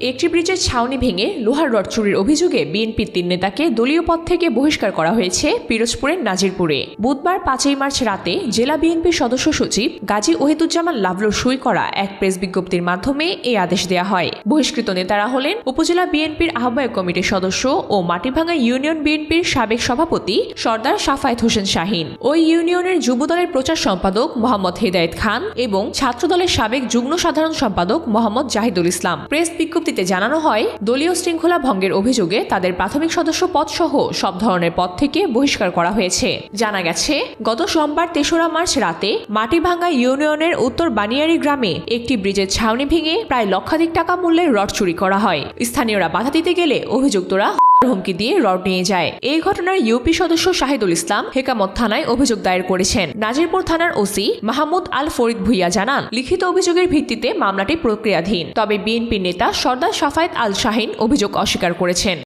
একটি ব্রিজের ছাউনি ভেঙে লোহার রড চুরির অভিযোগে বিএনপির তিন নেতাকে দলীয় পদ থেকে বহিষ্কার করা হয়েছে পিরোজপুরের নাজিরপুরে। বুধবার পাঁচই মার্চ রাতে জেলা বিএনপির সদস্য সচিব গাজী ওহিদুজ্জামান লাভলুর সই করা এক প্রেস বিজ্ঞপ্তির মাধ্যমে এই আদেশ দেওয়া হয়। বহিষ্কৃত নেতারা হলেন উপজেলা বিএনপির আহ্বায়ক কমিটির সদস্য ও মাটিভাঙ্গা ইউনিয়ন বিএনপির সাবেক সভাপতি সর্দার সাফায়েত হোসেন শাহিন। ওই ইউনিয়নের যুবদলের প্রচার সম্পাদক মোহাম্মদ হেদায়েত খান এবং ছাত্রদলের সাবেক যুগ্ম সাধারণ সম্পাদক মোহাম্মদ জাহিদুল ইসলাম। প্রেস বিজ্ঞপ্তিতে জানানো হয়, দলীয় শৃঙ্খলা ভঙ্গের অভিযোগে তাদের প্রাথমিক সদস্য পদ সহ সব ধরনের পদ থেকে বহিষ্কার করা হয়েছে। জানা গেছে, গত সোমবার তেসরা মার্চ রাতে মাটিভাঙ্গা ইউনিয়নের উত্তর বানিয়ারি গ্রামে একটি ব্রিজের ছাউনি ভেঙে প্রায় লক্ষাধিক টাকা মূল্যের রড চুরি করা হয়। স্থানীয়রা বাধা দিতে গেলে অভিযুক্তরা হত্যার হুমকি দিয়ে রড নিয়ে যায়। এই ঘটনায় ইউপি সদস্য শাহিদুল ইসলাম হেকামত থানায় অভিযোগ দায়ের করেছেন। নাজিরপুর থানার ওসি মাহমুদ আল ফরিদ ভুইয়া জানান, লিখিত অভিযোগের ভিত্তিতে মামলাটি প্রক্রিয়াধীন। তবে বিএনপি নেতা সর্দার সাফায়েত আল শাহিন অভিযোগ অস্বীকার করেছেন।